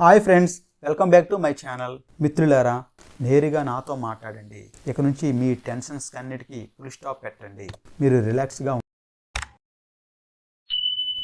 Hi friends welcome back to my channel. మిత్రులారా నేరుగా నాతో మాట్లాడండి. ఇక నుంచి మీ టెన్షన్స్ అన్నిటికీ ఫుల్ స్టాప్ పెట్టండి. మీరు రిలాక్స్గా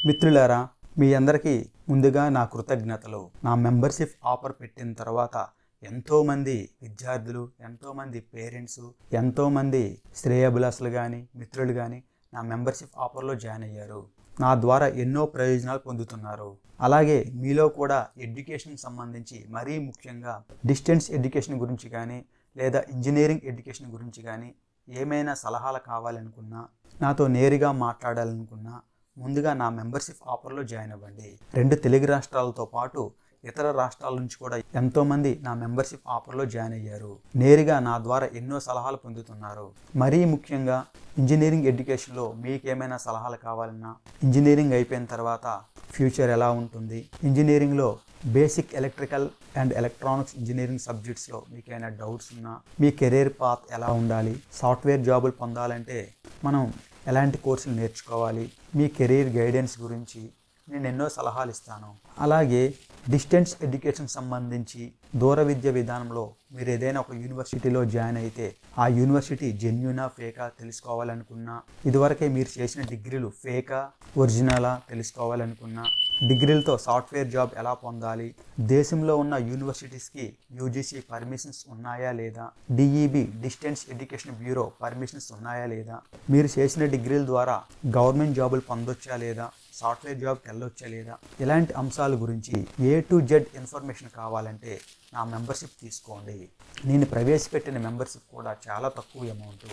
మిత్రులారా మీ అందరికీ ముందుగా నా కృతజ్ఞతలు. నా మెంబర్షిప్ ఆఫర్ పెట్టిన తర్వాత ఎంతోమంది విద్యార్థులు ఎంతోమంది పేరెంట్స్ ఎంతోమంది శ్రేయభిలాసులు కానీ మిత్రులు కానీ నా మెంబర్షిప్ ఆఫర్లో జాయిన్ అయ్యారు. నా ద్వారా ఎన్నో ప్రయోజనాలు పొందుతున్నారు. అలాగే మీలో కూడా ఎడ్యుకేషన్ సంబంధించి మరీ ముఖ్యంగా డిస్టెన్స్ ఎడ్యుకేషన్ గురించి కానీ లేదా ఇంజనీరింగ్ ఎడ్యుకేషన్ గురించి కానీ ఏమైనా సలహాలు కావాలనుకున్నా నాతో నేరుగా మాట్లాడాలనుకున్నా ముందుగా నా మెంబర్షిప్ ఆఫర్లో జాయిన్ అవ్వండి. రెండు తెలుగు రాష్ట్రాలతో పాటు ఇతర రాష్ట్రాల నుంచి కూడా ఎంతోమంది నా మెంబర్షిప్ ఆఫర్లో జాయిన్ అయ్యారు. నేరుగా నా ద్వారా ఎన్నో సలహాలు పొందుతున్నారు. మరీ ముఖ్యంగా ఇంజనీరింగ్ ఎడ్యుకేషన్లో మీకు ఏమైనా సలహాలు కావాలన్నా ఇంజనీరింగ్ అయిపోయిన తర్వాత ఫ్యూచర్ ఎలా ఉంటుంది? ఇంజనీరింగ్లో basic electrical and electronics engineering సబ్జెక్ట్స్లో మీకు డౌట్స్ ఉన్నా మీ కెరీర్ పాత్ ఎలా ఉండాలి? సాఫ్ట్వేర్ జాబులు పొందాలంటే మనం ఎలాంటి కోర్సులు నేర్చుకోవాలి? మీ కెరీర్ గైడెన్స్ గురించి నేను ఎన్నో సలహాలు ఇస్తాను. అలాగే డిస్టెన్స్ ఎడ్యుకేషన్ సంబంధించి దూర విద్య విధానంలో మీరు ఏదైనా ఒక యూనివర్సిటీలో జాయిన్ అయితే ఆ యూనివర్సిటీ జెన్యునా ఫేకా తెలుసుకోవాలనుకున్నా ఇదివరకే మీరు చేసిన డిగ్రీలు ఫేకా ఒరిజినలా తెలుసుకోవాలనుకున్నా డిగ్రీలతో సాఫ్ట్వేర్ జాబ్ ఎలా పొందాలి దేశంలో ఉన్న యూనివర్సిటీస్కి యూజీసీ పర్మిషన్స్ ఉన్నాయా లేదా DEB distance education bureau permissions ఉన్నాయా లేదా మీరు చేసిన డిగ్రీల ద్వారా గవర్నమెంట్ జాబులు పొందొచ్చా లేదా సాఫ్ట్వేర్ జాబ్కి వెళ్ళొచ్చా లేదా? ఇలాంటి అంశాల గురించి ఏ టు జెడ్ ఇన్ఫర్మేషన్ కావాలంటే నా మెంబర్షిప్ తీసుకోండి. నేను ప్రవేశపెట్టిన మెంబర్షిప్ కూడా చాలా తక్కువ అమౌంట్.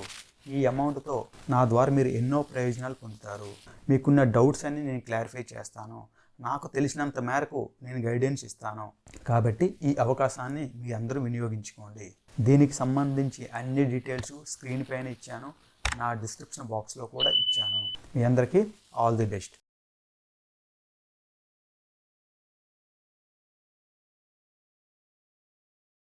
ఈ అమౌంట్తో నా ద్వారా మీరు ఎన్నో ప్రయోజనాలు పొందుతారు. మీకున్న డౌట్స్ అన్ని నేను క్లారిఫై చేస్తాను. నాకు తెలిసినంత మేరకు నేను గైడెన్స్ ఇస్తాను. కాబట్టి ఈ అవకాశాన్ని మీ అందరూ వినియోగించుకోండి. దీనికి సంబంధించి అన్ని డీటెయిల్స్ స్క్రీన్ పైన ఇచ్చాను. నా డిస్క్రిప్షన్ బాక్స్లో కూడా ఇచ్చాను. మీ అందరికీ ఆల్ ది బెస్ట్.